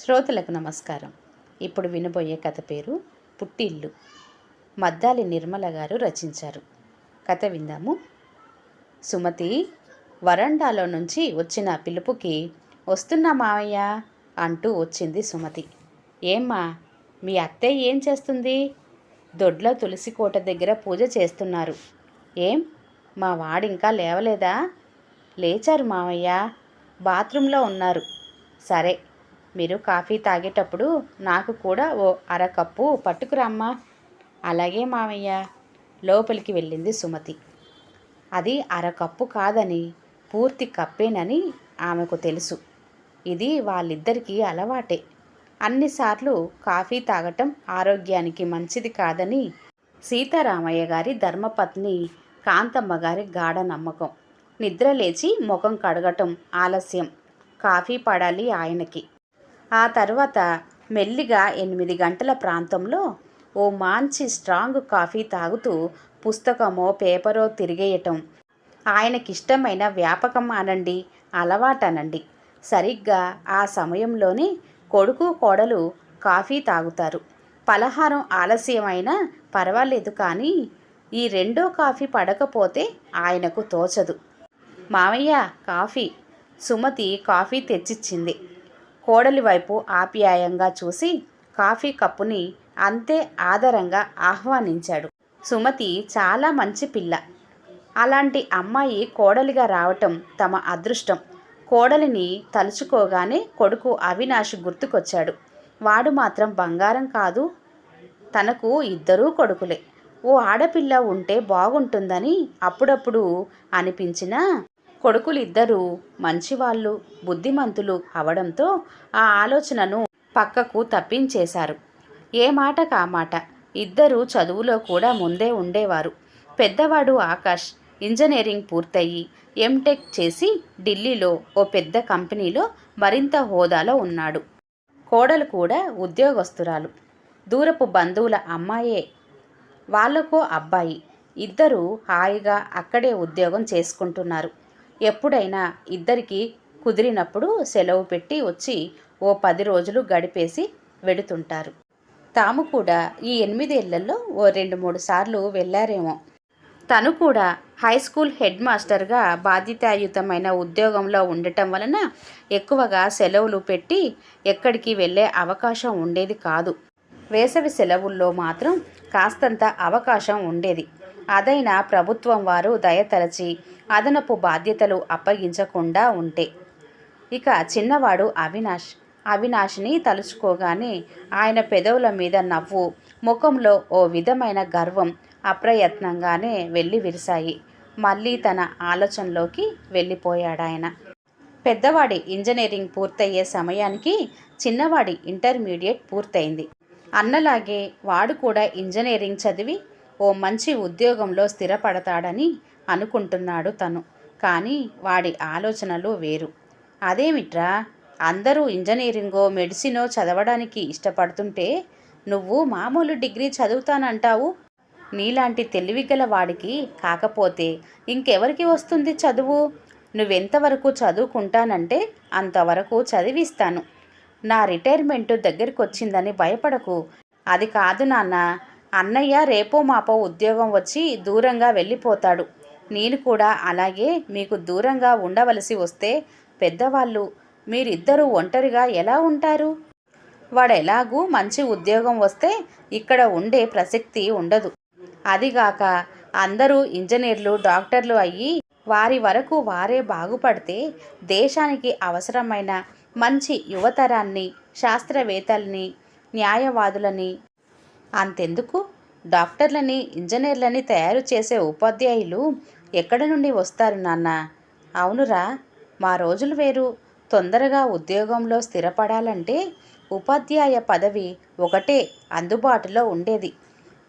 శ్రోతలకు నమస్కారం. ఇప్పుడు వినబోయే కథ పేరు పుట్టిల్లు. మద్దాలి నిర్మల గారు రచించారు. కథ విందాము. సుమతి వరండాలో నుంచి వచ్చిన పిలుపుకి వస్తున్నా మావయ్య అంటూ వచ్చింది సుమతి. ఏమ్మా మీ అత్తయ్య ఏం చేస్తుంది? దొడ్లో తులసి కోట దగ్గర పూజ చేస్తున్నారు. ఏం? మా వాడింకా లేవలేదా? లేచారు మావయ్య బాత్రూంలో ఉన్నారు. సరే మీరు కాఫీ తాగేటప్పుడు నాకు కూడా ఓ అరకప్పు పట్టుకురమ్మా. అలాగే మావయ్య. లోపలికి వెళ్ళింది సుమతి. అది అరకప్పు కాదని పూర్తి కప్పేనని ఆమెకు తెలుసు. ఇది వాళ్ళిద్దరికీ అలవాటే. అన్నిసార్లు కాఫీ తాగటం ఆరోగ్యానికి మంచిది కాదని సీతారామయ్య గారి ధర్మపత్ని కాంతమ్మ గారి గాఢ నమ్మకం. నిద్ర లేచి ముఖం కడగటం ఆలస్యం. కాఫీ పడాలి ఆయనకి. ఆ తర్వాత మెల్లిగా ఎనిమిది గంటల ప్రాంతంలో ఓ మంచి స్ట్రాంగ్ కాఫీ తాగుతూ పుస్తకమో పేపరో తిరిగేయటం. ఆయనకిష్టమైన వ్యాపకం అనండి అలవాటనండి. సరిగ్గా ఆ సమయంలోనే కొడుకు కోడలు కాఫీ తాగుతారు. పలహారం ఆలస్యమైనా పర్వాలేదు కానీ ఈ రెండో కాఫీ పడకపోతే ఆయనకు తోచదు. మామయ్య కాఫీ. సుమతి కాఫీ తెచ్చిచ్చింది. కోడలి వైపు ఆప్యాయంగా చూసి కాఫీ కప్పుని అంతే ఆదరంగా ఆహ్వానించాడు. సుమతి చాలా మంచి పిల్ల. అలాంటి అమ్మాయి కోడలిగా రావటం తమ అదృష్టం. కోడలిని తలుచుకోగానే కొడుకు అవినాష్ గుర్తుకొచ్చాడు. వాడు మాత్రం బంగారం కాదు తనకు ఇద్దరూ కొడుకులే. ఓ ఆడపిల్ల ఉంటే బాగుంటుందని అప్పుడప్పుడు అనిపించినా కొడుకులిద్దరూ మంచివాళ్ళు బుద్ధిమంతులు అవడంతో ఆ ఆలోచనను పక్కకు తప్పించేశారు. ఏ మాట కా మాట? ఇద్దరు చదువులో కూడా ముందే ఉండేవారు. పెద్దవాడు ఆకాష్ ఇంజనీరింగ్ పూర్తయి ఎంటెక్ చేసి ఢిల్లీలో ఓ పెద్ద కంపెనీలో మరింత హోదాలో ఉన్నాడు. కోడలు కూడా ఉద్యోగస్తురాలు. దూరపు బంధువుల అమ్మాయే. వాళ్ళకో అబ్బాయి. ఇద్దరూ హాయిగా అక్కడే ఉద్యోగం చేసుకుంటున్నారు. ఎప్పుడైనా ఇద్దరికి కుదిరినప్పుడు సెలవు పెట్టి వచ్చి ఓ పది రోజులు గడిపేసి వెడుతుంటారు తాము కూడా ఈ ఎనిమిదేళ్ళలో ఓ రెండు మూడు సార్లు వెళ్ళారేమో. తను కూడా హై స్కూల్ హెడ్ మాస్టర్గా బాధ్యతాయుతమైన ఉద్యోగంలో ఉండటం వలన ఎక్కువగా సెలవులు పెట్టి ఎక్కడికి వెళ్ళే అవకాశం ఉండేది కాదు. వేసవి సెలవుల్లో మాత్రం కాస్తంత అవకాశం ఉండేది. అదైనా ప్రభుత్వం వారు దయతలచి అదనపు బాధ్యతలు అప్పగించకుండా ఉంటే. ఇక చిన్నవాడు అవినాష్. అవినాష్ని తలుచుకోగానే ఆయన పెదవుల మీద నవ్వు ముఖంలో ఓ విధమైన గర్వం అప్రయత్నంగానే వెళ్ళి విరిశాయి. మళ్ళీ తన ఆలోచనలోకి వెళ్ళిపోయాడాయన. పెద్దవాడి ఇంజనీరింగ్ పూర్తయ్యే సమయానికి చిన్నవాడి ఇంటర్మీడియట్ పూర్తయింది. అన్నలాగే వాడు కూడా ఇంజనీరింగ్ చదివి ఓ మంచి ఉద్యోగంలో స్థిరపడతాడని అనుకుంటున్నాడు తను. కానీ వాడి ఆలోచనలు వేరు. అదేమిట్రా? అందరూ ఇంజనీరింగో మెడిసినో చదవడానికి ఇష్టపడుతుంటే నువ్వు మామూలు డిగ్రీ చదువుతానంటావు? నీలాంటి తెలివిగల వాడికి కాకపోతే ఇంకెవరికి వస్తుంది చదువు? నువ్వెంతవరకు చదువుకుంటానంటే అంతవరకు చదివిస్తాను. నా రిటైర్మెంట్ దగ్గరికి వచ్చిందని భయపడకు. అది కాదు నాన్న. అన్నయ్య రేపో మాపో ఉద్యోగం వచ్చి దూరంగా వెళ్ళిపోతాడు. నేను కూడా అలాగే మీకు దూరంగా ఉండవలసి వస్తే పెద్దవాళ్ళు మీరిద్దరూ ఒంటరిగా ఎలా ఉంటారు? వాడు ఎలాగూ మంచి ఉద్యోగం వస్తే ఇక్కడ ఉండే ప్రసక్తి ఉండదు. అదిగాక అందరూ ఇంజనీర్లు డాక్టర్లు అయ్యి వారి వరకు వారే బాగుపడితే దేశానికి అవసరమైన మంచి యువతరాన్ని శాస్త్రవేత్తల్ని న్యాయవాదులని అంతెందుకు? డాక్టర్లని ఇంజనీర్లని తయారు చేసే ఉపాధ్యాయులు ఎక్కడి నుండి వస్తారు నాన్న? అవునురా మా రోజులు వేరు. తొందరగా ఉద్యోగంలో స్థిరపడాలంటే ఉపాధ్యాయ పదవి ఒకటే అందుబాటులో ఉండేది.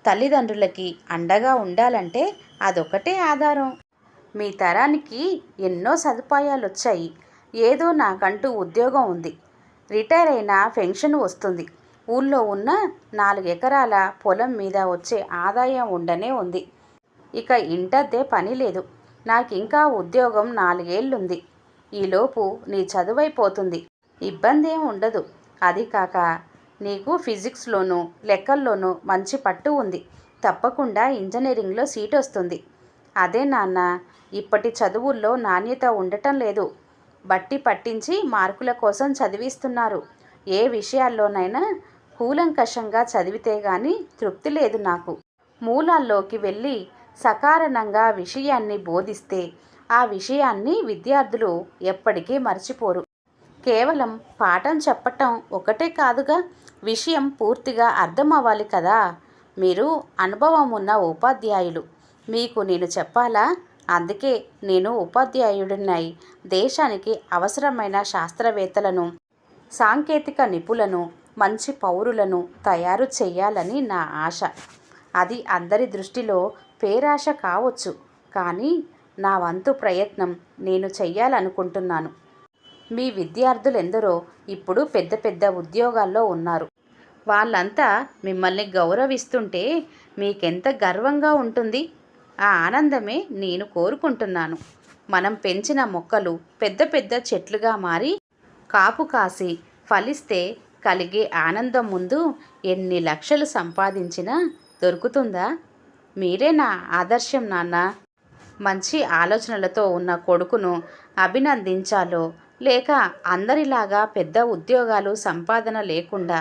తల్లిదండ్రులకి అండగా ఉండాలంటే అదొకటే ఆధారం. మీ తరానికి ఎన్నో సదుపాయాలు వచ్చాయి ఏదో నాకంటూ ఉద్యోగం ఉంది. రిటైర్ అయినా పెన్షన్ వస్తుంది. ఊళ్ళో ఉన్న నాలుగు ఎకరాల పొలం మీద వచ్చే ఆదాయం ఉండనే ఉంది. ఇక ఇంటద్దే పని లేదు. నాకు ఇంకా ఉద్యోగం నాలుగేళ్ళుంది ఈలోపు నీ చదువైపోతుంది. ఇబ్బంది ఏం ఉండదు. అది కాక నీకు ఫిజిక్స్లోనూ లెక్కల్లోనూ మంచి పట్టు ఉంది. తప్పకుండా ఇంజనీరింగ్లో సీట్ వస్తుంది అదే నాన్న ఇప్పటి చదువుల్లో నాణ్యత ఉండటం లేదు. బట్టి పట్టించి మార్కుల కోసం చదివిస్తున్నారు. ఏ విషయాల్లోనైనా కూలంకషంగా చదివితే గాని తృప్తి లేదు నాకు. మూలాల్లోకి వెళ్ళి సకారణంగా విషయాన్ని బోధిస్తే ఆ విషయాన్ని విద్యార్థులు ఎప్పటికీ మర్చిపోరు. కేవలం పాఠం చెప్పటం ఒకటే కాదుగా విషయం పూర్తిగా అర్థం అవ్వాలి కదా! మీరు అనుభవం ఉన్న ఉపాధ్యాయులు. మీకు నేను చెప్పాలా? అందుకే నేను ఉపాధ్యాయుడినై దేశానికి అవసరమైన శాస్త్రవేత్తలను సాంకేతిక నిపుణులను మంచి పౌరులను తయారు చేయాలని నా ఆశ. అది అందరి దృష్టిలో పేరాశ కావచ్చు కానీ నా వంతు ప్రయత్నం నేను చెయ్యాలనుకుంటున్నాను. మీ విద్యార్థులెందరో ఇప్పుడు పెద్ద పెద్ద ఉద్యోగాల్లో ఉన్నారు. వాళ్ళంతా మిమ్మల్ని గౌరవిస్తుంటే మీకెంత గర్వంగా ఉంటుంది? ఆ ఆనందమే నేను కోరుకుంటున్నాను. మనం పెంచిన మొక్కలు పెద్ద పెద్ద చెట్లుగా మారి కాపు కాసి ఫలిస్తే కలిగే ఆనందం ముందు ఎన్ని లక్షలు సంపాదించినా దొరుకుతుందా? మీరే నా ఆదర్శం నాన్న. మంచి ఆలోచనలతో ఉన్న కొడుకును అభినందించాలో లేక అందరిలాగా పెద్ద ఉద్యోగాలు సంపాదన లేకుండా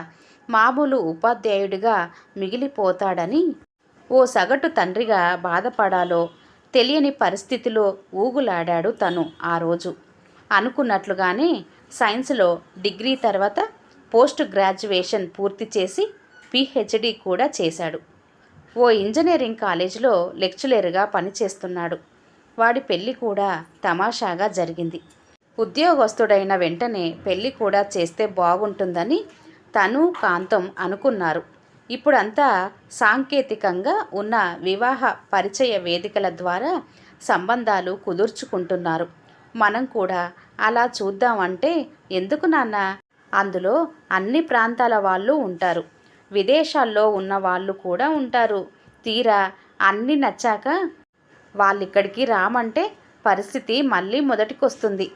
మామూలు ఉపాధ్యాయుడిగా మిగిలిపోతాడని ఓ సగటు తండ్రిగా బాధపడాలో తెలియని పరిస్థితిలో ఊగులాడాడు తను ఆ రోజు. అనుకున్నట్లుగానే సైన్స్లో డిగ్రీ తర్వాత పోస్ట్ గ్రాడ్యుయేషన్ పూర్తి చేసి పిహెచ్డి కూడా చేశాడు. ఓ ఇంజనీరింగ్ కాలేజీలో లెక్చరర్గా పనిచేస్తున్నాడు. వాడి పెళ్ళి కూడా తమాషాగా జరిగింది. ఉద్యోగస్తుడైన వెంటనే పెళ్ళి కూడా చేస్తే బాగుంటుందని తను కాంతం అనుకున్నారు. ఇప్పుడంతా సాంకేతికంగా ఉన్న వివాహ పరిచయ వేదికల ద్వారా సంబంధాలు కుదుర్చుకుంటున్నారు. మనం కూడా అలా చూద్దామంటే ఎందుకు నాన్న? అందులో అన్ని ప్రాంతాల వాళ్ళు ఉంటారు. విదేశాల్లో ఉన్న వాళ్ళు కూడా ఉంటారు. తీరా అన్నీ నచ్చాక వాళ్ళిక్కడికి రామంటే పరిస్థితి మళ్ళీ మొదటికొస్తుంది.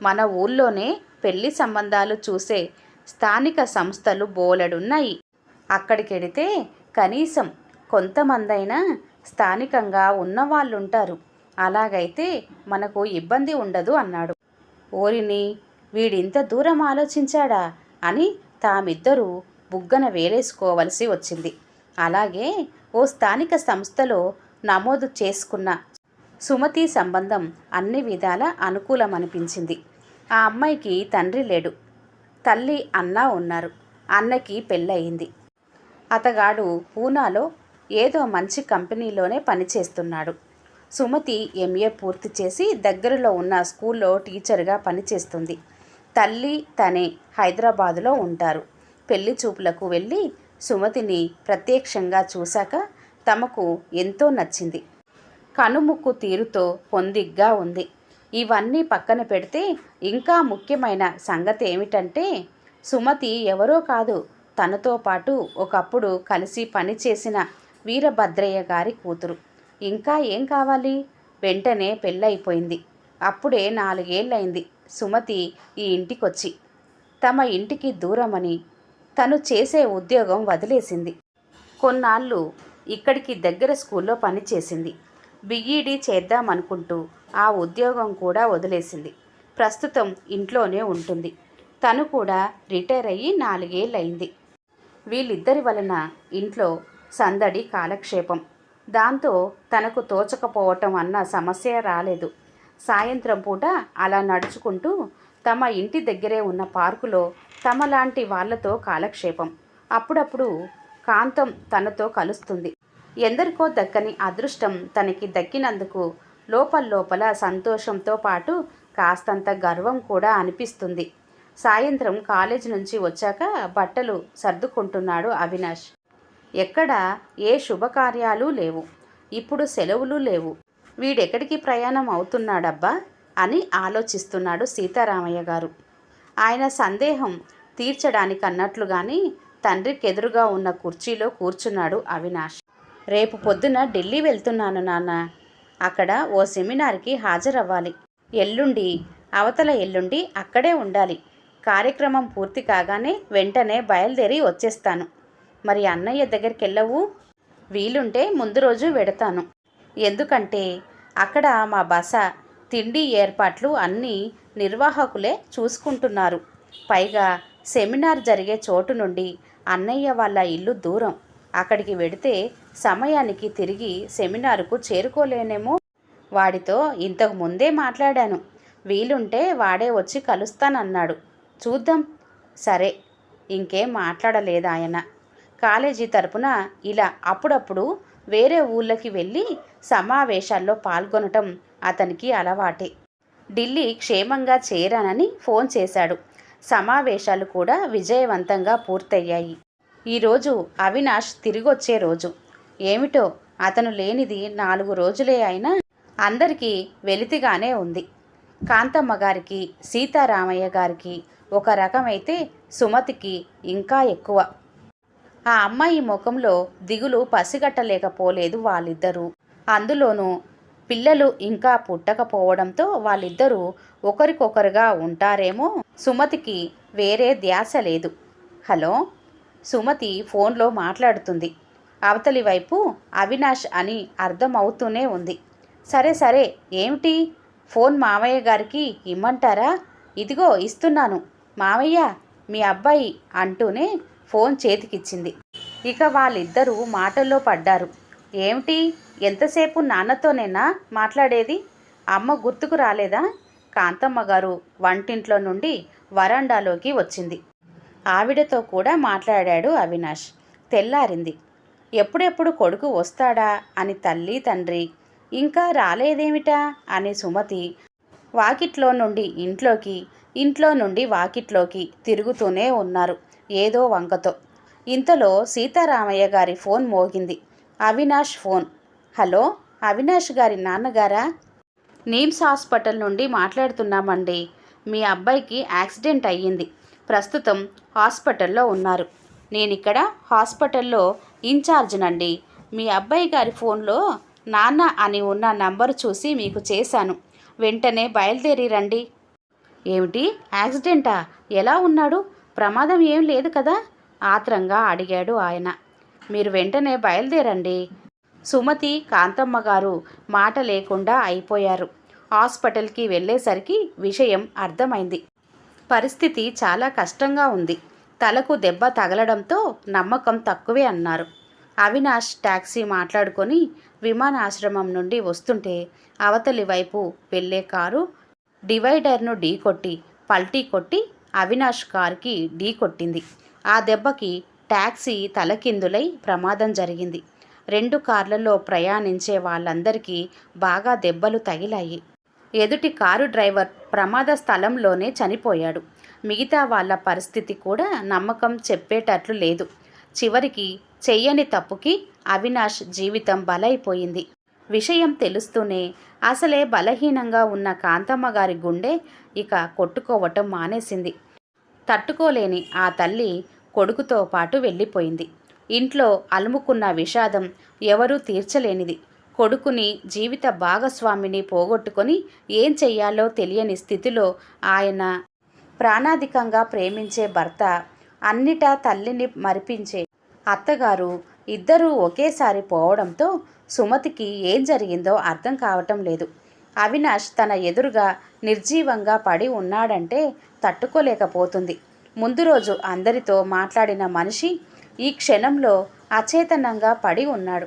మన ఊళ్ళోనే పెళ్ళి సంబంధాలు చూసే స్థానిక సంస్థలు బోలెడున్నాయి. అక్కడికెడితే కనీసం కొంతమందైనా స్థానికంగా ఉన్నవాళ్ళుంటారు అలాగైతే మనకు ఇబ్బంది ఉండదు అన్నాడు. ఓరిని వీడింత దూరం ఆలోచించాడా అని తామిద్దరూ బుగ్గన వేలేసుకోవలసి వచ్చింది. అలాగే ఓ స్థానిక సంస్థలో నమోదు చేసుకున్న సుమతి సంబంధం అన్ని విధాల అనుకూలమనిపించింది. ఆ అమ్మాయికి తండ్రి లేడు. తల్లి అన్న ఉన్నారు. అన్నకి పెళ్ళయింది. అతగాడు పూనాలో ఏదో మంచి కంపెనీలోనే పనిచేస్తున్నాడు. సుమతి ఎంఏ పూర్తి చేసి దగ్గరలో ఉన్న స్కూల్లో టీచర్గా పనిచేస్తుంది. తల్లి తనే హైదరాబాదులో ఉంటారు. పెళ్ళి చూపులకు వెళ్ళి సుమతిని ప్రత్యక్షంగా చూశాక తమకు ఎంతో నచ్చింది. కనుముక్కు తీరుతో పొందిగ్గా ఉంది. ఇవన్నీ పక్కన పెడితే ఇంకా ముఖ్యమైన సంగతి ఏమిటంటే సుమతి ఎవరో కాదు తనతో పాటు ఒకప్పుడు కలిసి పనిచేసిన వీరభద్రయ్య గారి కూతురు. ఇంకా ఏం కావాలి? వెంటనే పెళ్ళైపోయింది అప్పుడే నాలుగేళ్ళైంది సుమతి ఈ ఇంటికొచ్చి తమ ఇంటికి దూరమని తను చేసే ఉద్యోగం వదిలేసింది. కొన్నాళ్ళు ఇక్కడికి దగ్గర స్కూల్లో పనిచేసింది. బిఈడి చేద్దామనుకుంటూ ఆ ఉద్యోగం కూడా వదిలేసింది. ప్రస్తుతం ఇంట్లోనే ఉంటుంది. తను కూడా రిటైర్ అయ్యి నాలుగేళ్ళయింది. వీళ్ళిద్దరి వలన ఇంట్లో సందడి కాలక్షేపం. దాంతో తనకు తోచకపోవటం అన్న సమస్య రాలేదు. సాయంత్రం పూట అలా నడుచుకుంటూ తమ ఇంటి దగ్గరే ఉన్న పార్కులో తమలాంటి వాళ్ళతో కాలక్షేపం. అప్పుడప్పుడు కాంతం తనతో కలుస్తుంది. ఎందరికో దక్కని అదృష్టం తనకి దక్కినందుకు లోపల్లోపల సంతోషంతో పాటు కాస్తంత గర్వం కూడా అనిపిస్తుంది. సాయంత్రం కాలేజీ నుంచి వచ్చాక బట్టలు సర్దుకుంటున్నాడు అవినాష్. ఎక్కడ ఏ శుభకార్యాలు లేవు. ఇప్పుడు సెలవులు లేవు. వీడెక్కడికి ప్రయాణం అవుతున్నాడబ్బా? అని ఆలోచిస్తున్నాడు సీతారామయ్య గారు. ఆయన సందేహం తీర్చడానికన్నట్లుగాని తండ్రికి ఎదురుగా ఉన్న కుర్చీలో కూర్చున్నాడు అవినాష్. రేపు పొద్దున ఢిల్లీ వెళ్తున్నాను నాన్న. అక్కడ ఓ సెమినార్కి హాజరవ్వాలి. ఎల్లుండి అవతల ఎల్లుండి అక్కడే ఉండాలి. కార్యక్రమం పూర్తి కాగానే వెంటనే బయలుదేరి వచ్చేస్తాను. మరి అన్నయ్య దగ్గరికి వెళ్ళవు వీలుంటే ముందు రోజు వెడతాను. ఎందుకంటే అక్కడ మా బస తిండి ఏర్పాట్లు అన్నీ నిర్వాహకులే చూసుకుంటున్నారు. పైగా సెమినార్ జరిగే చోటు నుండి అన్నయ్య వాళ్ళ ఇల్లు దూరం. అక్కడికి వెడితే సమయానికి తిరిగి సెమినారుకు చేరుకోలేనేమో. వాడితో ఇంతకు ముందే మాట్లాడాను. వీలుంటే వాడే వచ్చి కలుస్తానన్నాడు. చూద్దాం. సరే. ఇంకేం మాట్లాడలేదు ఆయన కాలేజీ తరపున ఇలా అప్పుడప్పుడు వేరే ఊళ్ళకి వెళ్ళి సమావేశాల్లో పాల్గొనటం అతనికి అలవాటే. ఢిల్లీ క్షేమంగా చేరానని ఫోన్ చేశాడు. సమావేశాలు కూడా విజయవంతంగా పూర్తయ్యాయి. ఈరోజు అవినాష్ తిరిగొచ్చే రోజు. ఏమిటో అతను లేనిది నాలుగు రోజులే అయినా అందరికీ వెలితిగానే ఉంది. కాంతమ్మ గారికి సీతారామయ్య గారికి ఒక రకమైతే సుమతికి ఇంకా ఎక్కువ. ఆ అమ్మాయి ముఖంలో దిగులు పసిగట్టలేకపోలేదు వాళ్ళిద్దరూ. అందులోనూ పిల్లలు ఇంకా పుట్టకపోవడంతో వాళ్ళిద్దరూ ఒకరికొకరుగా ఉంటారేమో సుమతికి వేరే ధ్యాస లేదు. హలో? సుమతి ఫోన్లో మాట్లాడుతుంది. అవతలి వైపు అవినాష్ అని అర్థమవుతూనే ఉంది. సరే సరే ఏమిటి? ఫోన్ మామయ్య గారికి ఇమ్మంటారా? ఇదిగో ఇస్తున్నాను. మామయ్య మీ అబ్బాయి అంటూనే ఫోన్ చేతికిచ్చింది. ఇక వాళ్ళిద్దరూ మాటల్లో పడ్డారు. ఏమిటి? ఎంతసేపు నాన్నతోనేనా మాట్లాడేది? అమ్మ గుర్తుకు రాలేదా? కాంతమ్మ గారు వంటింట్లో నుండి వరండాలోకి వచ్చింది. ఆవిడతో కూడా మాట్లాడాడు అవినాష్. తెల్లారింది. ఎప్పుడెప్పుడు కొడుకు వస్తాడా? అని తల్లి తండ్రి ఇంకా రాలేదేమిటా? అని సుమతి వాకిట్లో నుండి ఇంట్లోకి ఇంట్లో నుండి వాకిట్లోకి తిరుగుతూనే ఉన్నారు ఏదో వంకతో. ఇంతలో సీతారామయ్య గారి ఫోన్ మోగింది. అవినాష్ ఫోన్. హలో అవినాష్ గారి నాన్నగారా? నీమ్స్ హాస్పిటల్ నుండి మాట్లాడుతున్నామండి. మీ అబ్బాయికి యాక్సిడెంట్ అయ్యింది. ప్రస్తుతం హాస్పిటల్లో ఉన్నారు. నేను ఇక్కడ హాస్పిటల్లో ఇన్ఛార్జ్నండి. మీ అబ్బాయి గారి ఫోన్లో నాన్న అని ఉన్న నంబర్ చూసి మీకు చేశాను. వెంటనే బయలుదేరి రండి. ఏమిటి? యాక్సిడెంటా? ఎలా ఉన్నాడు? ప్రమాదం ఏం లేదు కదా? ఆత్రంగా అడిగాడు ఆయన. మీరు వెంటనే బయలుదేరండి. సుమతి కాంతమ్మ గారు మాట లేకుండా అయిపోయారు. హాస్పిటల్కి వెళ్ళేసరికి విషయం అర్థమైంది. పరిస్థితి చాలా కష్టంగా ఉంది. తలకు దెబ్బ తగలడంతో నమ్మకం తక్కువే అన్నారు. అవినాష్ టాక్సీ మాట్లాడుకొని విమానాశ్రమం నుండి వస్తుంటే అవతలి వైపు వెళ్ళే కారు డివైడర్ను ఢీకొట్టి పల్టీ కొట్టి అవినాష్ కార్కి ఢీకొట్టింది ఆ దెబ్బకి టాక్సీ తలకిందులై ప్రమాదం జరిగింది. రెండు కార్లలో ప్రయాణించే వాళ్ళందరికీ బాగా దెబ్బలు తగిలాయి. ఎదుటి కారు డ్రైవర్ ప్రమాద స్థలంలోనే చనిపోయాడు. మిగతా వాళ్ళ పరిస్థితి కూడా నమ్మకం చెప్పేటట్లు లేదు. చివరికి చెయ్యని తప్పుకి అవినాష్ జీవితం బలైపోయింది. విషయం తెలుస్తూనే అసలే బలహీనంగా ఉన్న కాంతమ్మ గారి గుండె ఇక కొట్టుకోవటం మానేసింది. తట్టుకోలేని ఆ తల్లి కొడుకుతో పాటు వెళ్ళిపోయింది. ఇంట్లో అలుముకున్న విషాదం ఎవరూ తీర్చలేనిది. కొడుకుని జీవిత భాగస్వామిని పోగొట్టుకొని ఏం చెయ్యాలో తెలియని స్థితిలో ఆయన ప్రాణాధికంగా ప్రేమించే భర్త అన్నిటా తల్లిని మరిపించే అత్తగారు ఇద్దరూ ఒకేసారి పోవడంతో సుమతికి ఏం జరిగిందో అర్థం కావటం లేదు. అవినాష్ తన ఎదురుగా నిర్జీవంగా పడి ఉన్నాడంటే తట్టుకోలేకపోతుంది. ముందు రోజు అందరితో మాట్లాడిన మనిషి ఈ క్షణంలో అచేతనంగా పడి ఉన్నాడు.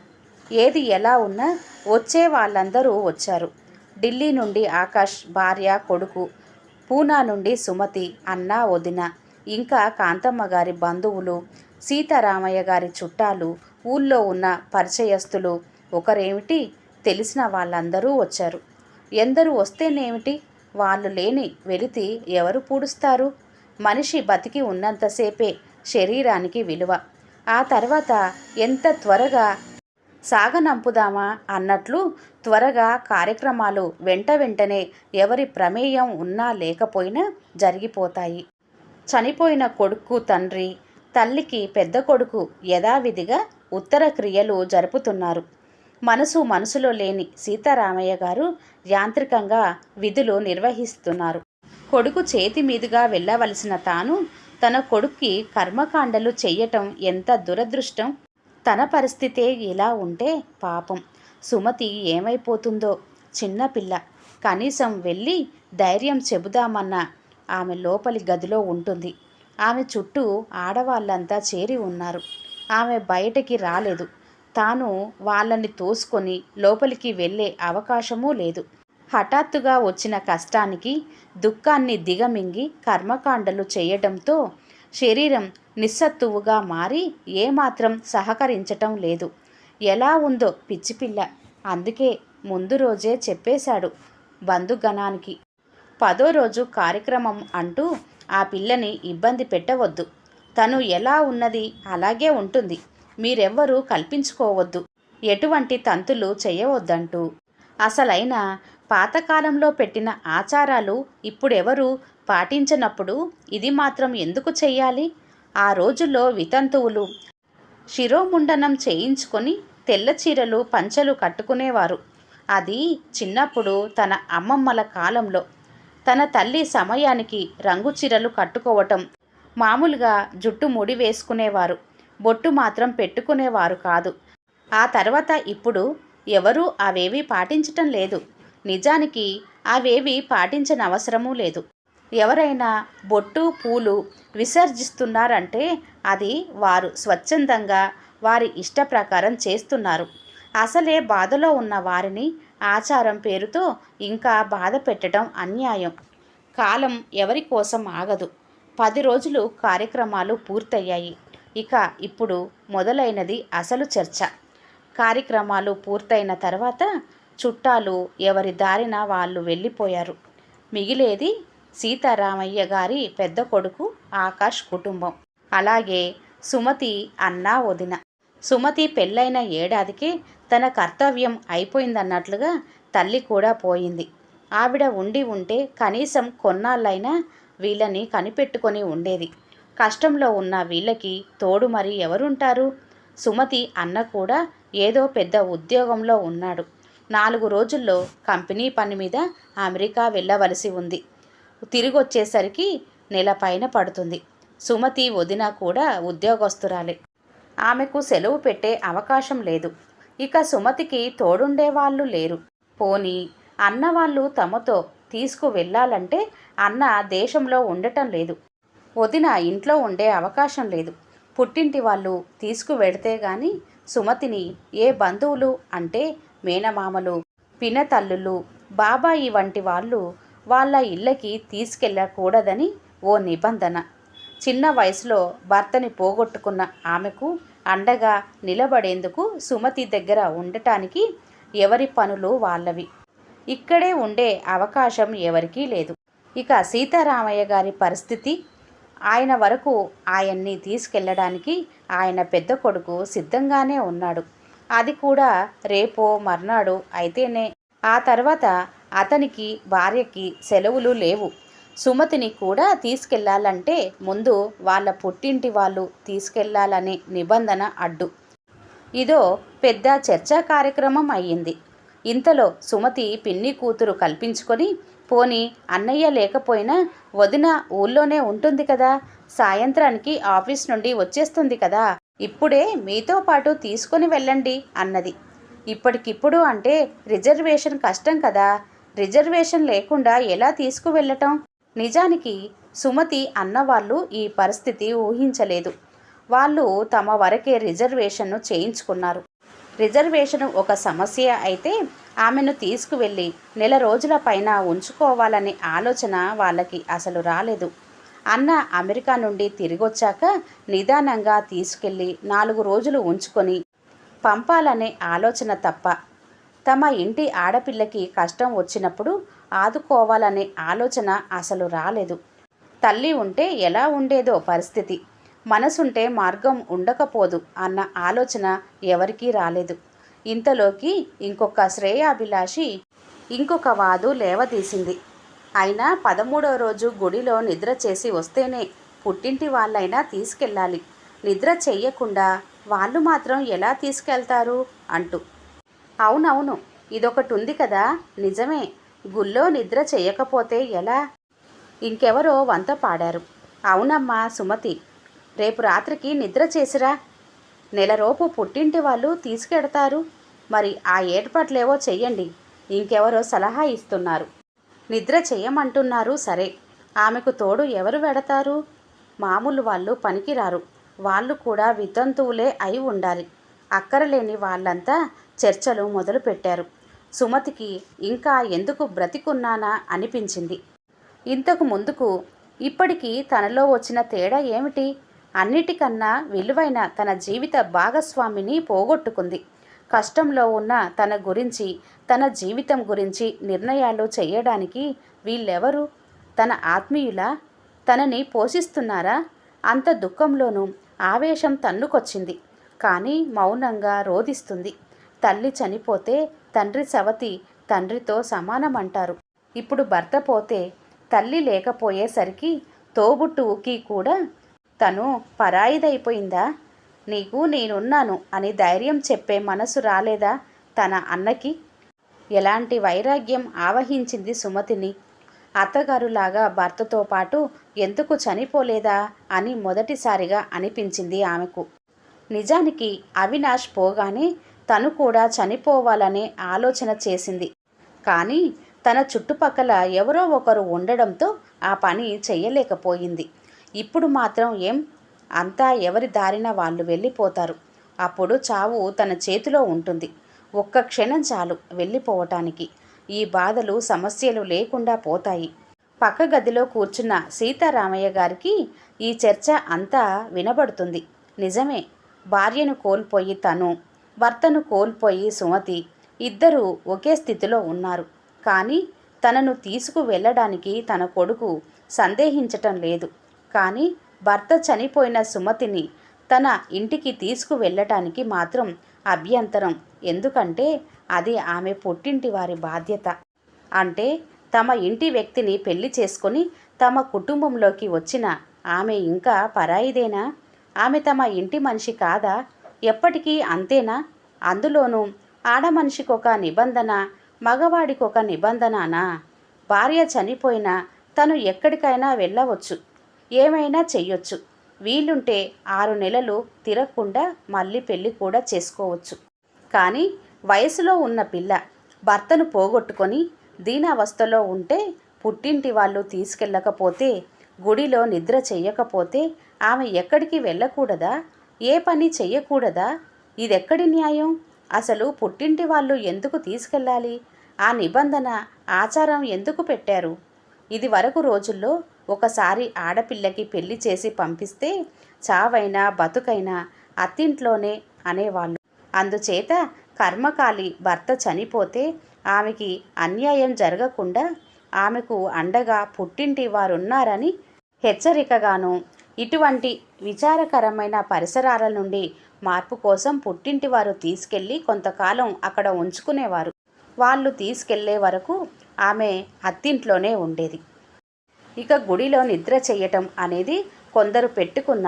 ఏది ఎలా ఉన్నా వచ్చే వాళ్ళందరూ వచ్చారు. ఢిల్లీ నుండి ఆకాష్ భార్య కొడుకు పూనా నుండి సుమతి అన్న వదిన ఇంకా కాంతమ్మ గారి బంధువులు సీతారామయ్య గారి చుట్టాలు ఊళ్ళో ఉన్న పరిచయస్తులు ఒకరేమిటి? తెలిసిన వాళ్ళందరూ వచ్చారు. ఎందరు వస్తేనేమిటి? వాళ్ళు లేని వెలితి ఎవరు పూడుస్తారు? మనిషి బతికి ఉన్నంతసేపే శరీరానికి విలువ. ఆ తర్వాత ఎంత త్వరగా సాగనంపుదామా అన్నట్లు త్వరగా కార్యక్రమాలు వెంట వెంటనే ఎవరి ప్రమేయం ఉన్నా లేకపోయినా జరిగిపోతాయి. చనిపోయిన కొడుకు తండ్రి తల్లికి పెద్ద కొడుకు యథావిధిగా ఉత్తర క్రియలు జరుపుతున్నారు. మనసు మనసులో లేని సీతారామయ్య గారు యాంత్రికంగా విధులు నిర్వహిస్తున్నారు. కొడుకు చేతి మీదుగా వెళ్ళవలసిన తాను తన కొడుక్కి కర్మకాండలు చెయ్యటం ఎంత దురదృష్టం? తన పరిస్థితే ఇలా ఉంటే పాపం. సుమతి ఏమైపోతుందో? చిన్నపిల్ల కనీసం వెళ్ళి ధైర్యం చెబుదామన్నా ఆమె లోపలి గదిలో ఉంటుంది. ఆమె చుట్టూ ఆడవాళ్ళంతా చేరి ఉన్నారు. ఆమె బయటకి రాలేదు. తాను వాళ్ళని తోసుకొని లోపలికి వెళ్ళే అవకాశమూ లేదు. హఠాత్తుగా వచ్చిన కష్టానికి దుఃఖాన్ని దిగమింగి కర్మకాండలు చేయడంతో శరీరం నిస్సత్తువుగా మారి ఏమాత్రం సహకరించటం లేదు. ఎలా ఉందో పిచ్చిపిల్ల. అందుకే ముందు రోజే చెప్పేశాడు బంధుగణానికి. పదో రోజు కార్యక్రమం అంటూ ఆ పిల్లని ఇబ్బంది పెట్టవద్దు. తను ఎలా ఉన్నది అలాగే ఉంటుంది. మీరెవ్వరూ కల్పించుకోవద్దు. ఎటువంటి తంతులు చేయవద్దంటూ. అసలైన పాతకాలంలో పెట్టిన ఆచారాలు ఇప్పుడెవరు పాటించనప్పుడు ఇది మాత్రం ఎందుకు చెయ్యాలి? ఆ రోజుల్లో వితంతువులు శిరోముండనం చేయించుకొని తెల్ల చీరలు పంచలు కట్టుకునేవారు. అది చిన్నప్పుడు తన అమ్మమ్మల కాలంలో. తన తల్లి సమయానికి రంగు చీరలు కట్టుకోవటం మామూలుగా జుట్టు ముడి వేసుకునేవారు. బొట్టు మాత్రం పెట్టుకునేవారు కాదు. ఆ తర్వాత ఇప్పుడు ఎవరూ అవేవి పాటించటం లేదు. నిజానికి అవేవి పాటించనవసరమూ లేదు. ఎవరైనా బొట్టు పూలు విసర్జిస్తున్నారంటే అది వారు స్వచ్ఛందంగా వారి ఇష్ట ప్రకారం చేస్తున్నారు. అసలే బాధలో ఉన్న వారిని ఆచారం పేరుతో ఇంకా బాధ పెట్టడం అన్యాయం. కాలం ఎవరి కోసం ఆగదు. పది రోజులు కార్యక్రమాలు పూర్తయ్యాయి. ఇక ఇప్పుడు మొదలైనది అసలు చర్చ. కార్యక్రమాలు పూర్తయిన తర్వాత చుట్టాలు ఎవరి దారిన వాళ్ళు వెళ్ళిపోయారు. మిగిలేది సీతారామయ్య గారి పెద్ద కొడుకు ఆకాష్ కుటుంబం. అలాగే సుమతి అన్నా వదిన. సుమతి పెళ్ళైన ఏడాదికే తన కర్తవ్యం అయిపోయిందన్నట్లుగా తల్లి కూడా పోయింది. ఆవిడ ఉండి ఉంటే కనీసం కొన్నాళ్ళైనా వీళ్ళని కనిపెట్టుకొని ఉండేది. కష్టంలో ఉన్న వీళ్ళకి తోడు మరి ఎవరుంటారు? సుమతి అన్న కూడా ఏదో పెద్ద ఉద్యోగంలో ఉన్నాడు. నాలుగు రోజుల్లో కంపెనీ పని మీద అమెరికా వెళ్ళవలసి ఉంది. తిరిగి వచ్చేసరికి నెల పైన పడుతుంది. సుమతి వదిన కూడా ఉద్యోగస్తురాలే. ఆమెకు సెలవు పెట్టే అవకాశం లేదు. ఇక సుమతికి తోడుండే వాళ్ళు లేరు. పోనీ అన్న వాళ్ళు తమతో తీసుకు వెళ్ళాలంటే అన్న దేశంలో ఉండటం లేదు. వదిన ఇంట్లో ఉండే అవకాశం లేదు. పుట్టింటి వాళ్ళు తీసుకు వెడితే గాని సుమతిని ఏ బంధువులు అంటే మేనమామలు పినతల్లులు బాబాయి వంటి వాళ్ళు వాళ్ళ ఇళ్ళకి తీసుకెళ్ళకూడదని ఓ నిబంధన. చిన్న వయసులో భర్తని పోగొట్టుకున్న ఆమెకు అండగా నిలబడేందుకు సుమతి దగ్గర ఉండటానికి ఎవరి పనులు వాళ్ళవి. ఇక్కడే ఉండే అవకాశం ఎవరికీ లేదు. ఇక సీతారామయ్య గారి పరిస్థితి ఆయన వరకు ఆయన్ని తీసుకెళ్ళడానికి ఆయన పెద్ద కొడుకు సిద్ధంగానే ఉన్నాడు. అది కూడా రేపో మర్నాడు అయితేనే. ఆ తర్వాత అతనికి భార్యకి సెలవులు లేవు. సుమతిని కూడా తీసుకెళ్ళాలంటే ముందు వాళ్ళ పుట్టింటి వాళ్ళు తీసుకెళ్ళాలనే నిబంధన అడ్డు. ఇదో పెద్ద చర్చా కార్యక్రమం అయ్యింది. ఇంతలో సుమతి పిన్ని కూతురు కల్పించుకొని పోని అన్నయ్య లేకపోయినా వదిన ఊళ్ళోనే ఉంటుంది కదా సాయంత్రానికి ఆఫీస్ నుండి వచ్చేస్తుంది కదా. ఇప్పుడే మీతో పాటు తీసుకొని వెళ్ళండి అన్నది. ఇప్పటికిప్పుడు అంటే రిజర్వేషన్ కష్టం కదా. రిజర్వేషన్ లేకుండా ఎలా తీసుకువెళ్ళటం? నిజానికి సుమతి అన్నవాళ్ళు ఈ పరిస్థితి ఊహించలేదు. వాళ్ళు తమ వరకే రిజర్వేషన్ను చేయించుకున్నారు. రిజర్వేషన్ ఒక సమస్య అయితే ఆమెను తీసుకువెళ్ళి నెల రోజుల పైన ఉంచుకోవాలనే ఆలోచన వాళ్ళకి అసలు రాలేదు. అన్న అమెరికా నుండి తిరిగొచ్చాక నిదానంగా తీసుకెళ్ళి నాలుగు రోజులు ఉంచుకొని పంపాలనే ఆలోచన తప్ప తమ ఇంటి ఆడపిల్లకి కష్టం వచ్చినప్పుడు ఆదుకోవాలనే ఆలోచన అసలు రాలేదు. తల్లి ఉంటే ఎలా ఉండేదో పరిస్థితి మనసుంటే మార్గం ఉండకపోదు అన్న ఆలోచన ఎవరికీ రాలేదు. ఇంతలోకి ఇంకొక శ్రేయాభిలాషి ఇంకొక వాదు లేవదీసింది. అయినా పదమూడవ రోజు గుడిలో నిద్ర చేసి వస్తేనే పుట్టింటి వాళ్ళైనా తీసుకెళ్ళాలి. నిద్ర చెయ్యకుండా వాళ్ళు మాత్రం ఎలా తీసుకెళ్తారు? అంటూ. అవునవును ఇదొకటి ఉంది కదా. నిజమే గుళ్ళో నిద్ర చేయకపోతే ఎలా? ఇంకెవరో వంత పాడారు. అవునమ్మా సుమతి రేపు రాత్రికి నిద్ర చేసిరా? నెలరోపు పుట్టింటి వాళ్ళు తీసుకెడతారు. మరి ఆ ఏర్పాట్లేవో చెయ్యండి. ఇంకెవరో సలహా ఇస్తున్నారు. నిద్ర చేయమంటున్నారు. సరే ఆమెకు తోడు ఎవరు వెడతారు? మామూలు వాళ్ళు పనికిరారు. వాళ్ళు కూడా వితంతువులే అయి ఉండాలి. అక్కరలేని వాళ్ళంతా చర్చలు మొదలుపెట్టారు. సుమతికి ఇంకా ఎందుకు బ్రతికున్నానా అనిపించింది. ఇంతకు ముందుకు ఇప్పటికీ తనలో వచ్చిన తేడా ఏమిటి? అన్నిటికన్నా విలువైన తన జీవిత భాగస్వామిని పోగొట్టుకుంది. కష్టంలో ఉన్న తన గురించి తన జీవితం గురించి నిర్ణయాలు చేయడానికి వీళ్ళెవరు? తన ఆత్మీయుల? తనని పోషిస్తున్నారా? అంత దుఃఖంలోనూ ఆవేశం తన్నుకొచ్చింది. కానీ మౌనంగా రోధిస్తుంది. తల్లి చనిపోతే తండ్రి సవతి తండ్రితో సమానమంటారు. ఇప్పుడు భర్త పోతే తల్లి లేకపోయేసరికి తోబుట్టువుకి కూడా తను పరాయిదైపోయిందా? నీకు నేనున్నాను అని ధైర్యం చెప్పే మనసు రాలేదా తన అన్నకి? ఎలాంటి వైరాగ్యం ఆవహించింది సుమతిని? అత్తగారులాగా భర్తతో పాటు ఎందుకు చనిపోలేదా అని మొదటిసారిగా అనిపించింది ఆమెకు. నిజానికి అవినాష్ పోగానే తను కూడా చనిపోవాలనే ఆలోచన చేసింది. కానీ తన చుట్టుపక్కల ఎవరో ఒకరు ఉండడంతో ఆ పని చెయ్యలేకపోయింది ఇప్పుడు మాత్రం ఏం అంతా ఎవరి దారిన వాళ్ళు వెళ్ళిపోతారు. అప్పుడు చావు తన చేతిలో ఉంటుంది. ఒక్క క్షణం చాలు వెళ్ళిపోవటానికి. ఈ బాధలు సమస్యలు లేకుండా పోతాయి. పక్క గదిలో కూర్చున్న సీతారామయ్య గారికి ఈ చర్చ అంతా వినబడుతుంది. నిజమే భార్యను కోల్పోయి తను భర్తను కోల్పోయి సుమతి ఇద్దరూ ఒకే స్థితిలో ఉన్నారు. కానీ తనను తీసుకు వెళ్ళడానికి తన కొడుకు సందేహించటం లేదు. కానీ భర్త చనిపోయిన సుమతిని తన ఇంటికి తీసుకువెళ్ళటానికి మాత్రం అభ్యంతరం. ఎందుకంటే అది ఆమె పుట్టింటి వారి బాధ్యత. అంటే తమ ఇంటి వ్యక్తిని పెళ్ళి చేసుకొని తమ కుటుంబంలోకి వచ్చిన ఆమె ఇంకా పరాయిదేనా? ఆమె తమ ఇంటి మనిషి కాదా? ఎప్పటికీ అంతేనా? అందులోనూ ఆడమనిషికొక నిబంధన మగవాడికొక నిబంధననా? భార్య చనిపోయినా తను ఎక్కడికైనా వెళ్ళవచ్చు. ఏమైనా చెయ్యొచ్చు. వీలుంటే ఆరు నెలలు తిరగకుండా మళ్ళీ పెళ్ళి కూడా చేసుకోవచ్చు. కానీ వయసులో ఉన్న పిల్ల భర్తను పోగొట్టుకొని దీనావస్థలో ఉంటే పుట్టింటి వాళ్ళు తీసుకెళ్ళకపోతే గుడిలో నిద్ర చెయ్యకపోతే ఆమె ఎక్కడికి వెళ్ళకూడదా? ఏ పని చెయ్యకూడదా? ఇదెక్కడి న్యాయం? అసలు పుట్టింటి వాళ్ళు ఎందుకు తీసుకెళ్ళాలి? ఆ నిబంధన ఆచారం ఎందుకు పెట్టారు? ఇది వరకు రోజుల్లో ఒకసారి ఆడపిల్లకి పెళ్ళి చేసి పంపిస్తే చావైనా బతుకైనా అత్తింట్లోనే అనేవాళ్ళు. అందుచేత కర్మకాలి భర్త చనిపోతే ఆమెకి అన్యాయం జరగకుండా ఆమెకు అండగా పుట్టింటి వారున్నారని హెచ్చరికగాను ఇటువంటి విచారకరమైన పరిసరాల నుండి మార్పు కోసం పుట్టింటి వారు తీసుకెళ్ళి కొంతకాలం అక్కడ ఉంచుకునేవారు. వాళ్ళు తీసుకెళ్ళే వరకు ఆమె అత్తింట్లోనే ఉండేది. ఇక గుడిలో నిద్ర చేయటం అనేది కొందరు పెట్టుకున్న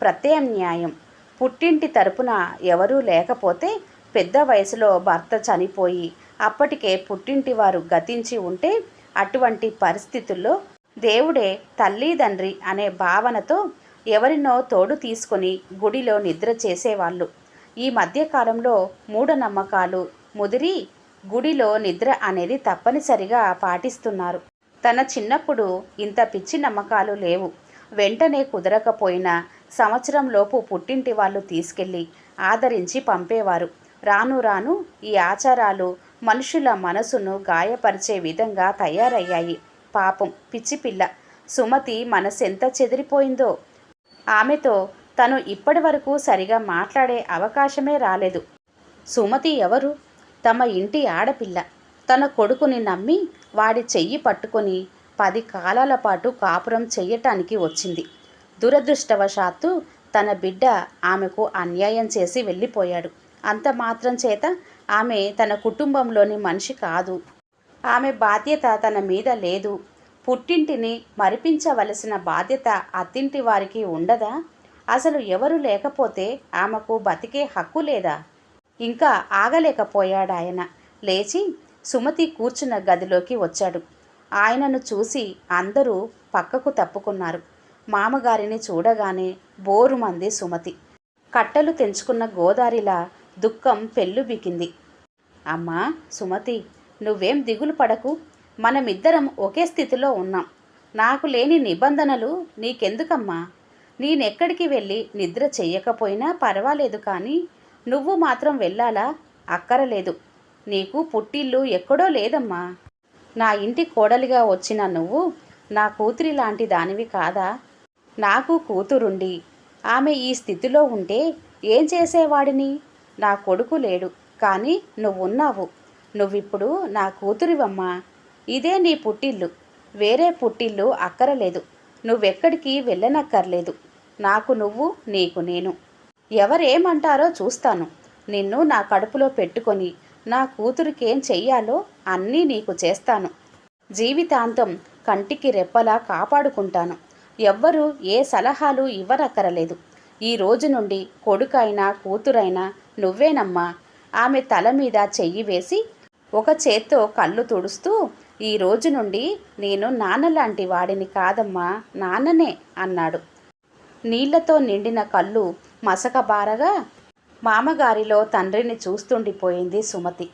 ప్రత్యామ్నాయం. పుట్టింటి తరపున ఎవరూ లేకపోతే పెద్ద వయసులో భర్త చనిపోయి అప్పటికే పుట్టింటి వారు గతించి ఉంటే అటువంటి పరిస్థితుల్లో దేవుడే తల్లిదండ్రి అనే భావనతో ఎవరినో తోడు తీసుకొని గుడిలో నిద్ర చేసేవాళ్ళు. ఈ మధ్యకాలంలో మూఢనమ్మకాలు ముదిరి గుడిలో నిద్ర అనేది తప్పనిసరిగా పాటిస్తున్నారు. తన చిన్నప్పుడు ఇంత పిచ్చి నమ్మకాలు లేవు. వెంటనే కుదరకపోయినా సంవత్సరంలోపు పుట్టింటి వాళ్ళు తీసుకెళ్ళి ఆదరించి పంపేవారు. రాను రాను ఈ ఆచారాలు మనుషుల మనసును గాయపరిచే విధంగా తయారయ్యాయి. పాపం పిచ్చిపిల్ల సుమతి మనసెంత చెదిరిపోయిందో? ఆమెతో తను ఇప్పటి వరకు సరిగా మాట్లాడే అవకాశమే రాలేదు. సుమతి ఎవరు? తమ ఇంటి ఆడపిల్ల. తన కొడుకుని నమ్మి వాడి చెయ్యి పట్టుకొని పది కాలాల పాటు కాపురం చెయ్యటానికి వచ్చింది. దురదృష్టవశాత్తు తన బిడ్డ ఆమెకు అన్యాయం చేసి వెళ్ళిపోయాడు. అంత మాత్రం చేత ఆమె తన కుటుంబంలోని మనిషి కాదు. ఆమె బాధ్యత తన మీద లేదు. పుట్టింటిని మరిపించవలసిన బాధ్యత అత్తింటి వారికి ఉండదా? అసలు ఎవరు లేకపోతే ఆమెకు బతికే హక్కు లేదా? ఇంకా ఆగలేకపోయాడాయన. లేచి సుమతి కూర్చున్న గదిలోకి వచ్చాడు. ఆయనను చూసి అందరూ పక్కకు తప్పుకున్నారు. మామగారిని చూడగానే బోరుమంది సుమతి. కట్టలు తెంచుకున్న గోదారిలా దుఃఖం పెళ్ళుబికింది అమ్మా సుమతి నువ్వేం దిగులు పడకు. మనమిద్దరం ఒకే స్థితిలో ఉన్నాం. నాకు లేని నిబంధనలు నీకెందుకమ్మా? నేనెక్కడికి వెళ్ళి నిద్ర చెయ్యకపోయినా పర్వాలేదు కానీ నువ్వు మాత్రం వెళ్ళాలా? అక్కరలేదు. నీకు పుట్టిల్లు ఎక్కడో లేదమ్మా. నా ఇంటి కోడలిగా వచ్చిన నువ్వు నా కూతురి లాంటి దానివి కాదా? నాకు కూతురుండి. ఆమె ఈ స్థితిలో ఉంటే ఏం చేసేవాడిని? నా కొడుకు లేడు కానీ నువ్వున్నావు. నువ్విప్పుడు నా కూతురివమ్మా. ఇదే నీ పుట్టిల్లు. వేరే పుట్టిల్లు అక్కరలేదు. నువ్వెక్కడికి వెళ్ళనక్కర్లేదు. నాకు నువ్వు నీకు నేను. ఎవరేమంటారో చూస్తాను. నిన్ను నా కడుపులో పెట్టుకొని నా కూతురికేం చెయ్యాలో అన్నీ నీకు చేస్తాను. జీవితాంతం కంటికి రెప్పలా కాపాడుకుంటాను. ఎవ్వరూ ఏ సలహాలు ఇవ్వనక్కరలేదు. ఈ రోజు నుండి కొడుకైనా కూతురైనా నువ్వేనమ్మా. ఆమె తల మీద చెయ్యి వేసి ఒక చేత్తో కళ్ళు తుడుస్తూ ఈ రోజు నుండి నేను నాన్నలాంటి వాడిని కాదమ్మా నాన్ననే అన్నాడు. నీళ్ళతో నిండిన కళ్ళు మసకబారగా మామగారిలో తండ్రిని చూస్తుండిపోయింది సుమతి.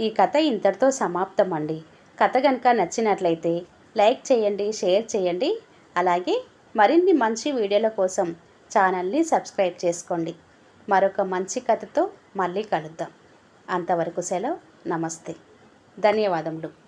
ఈ కథ ఇంతటితో సమాప్తం అండి కథ కనుక నచ్చినట్లయితే లైక్ చేయండి షేర్ చేయండి. అలాగే మరిన్ని మంచి వీడియోల కోసం ఛానల్ని సబ్స్క్రైబ్ చేసుకోండి. మరొక మంచి కథతో మళ్ళీ కలుద్దాం. అంతవరకు సెలవు. నమస్తే. ధన్యవాదములు.